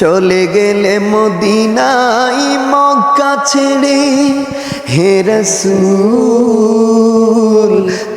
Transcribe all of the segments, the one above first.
চলে গেলে মদিনাই মক্কা ছেড়ে, হে রসুল,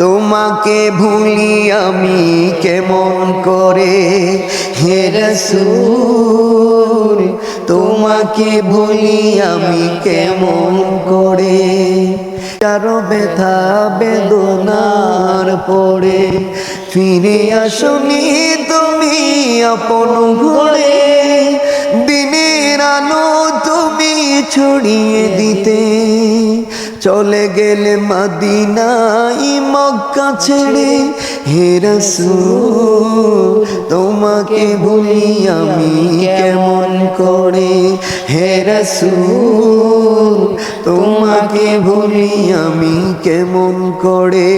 তোমাকে ভুলি আমি কেমন করে? হে রসুল, তোমাকে ভুলি আমি কেমন করে? কারও ব্যথা বেদনার পড়ে ফিরে আসনি তুমি আপন ঘরে। ছড়িয়ে দিতে। চলে গেলে মাদিনাই মক্কা ছেড়ে, হে রসুল, তোমাকে ভুলি আমি কেমন করে? হে তোমাকে ভুলি আমি কেমন করে?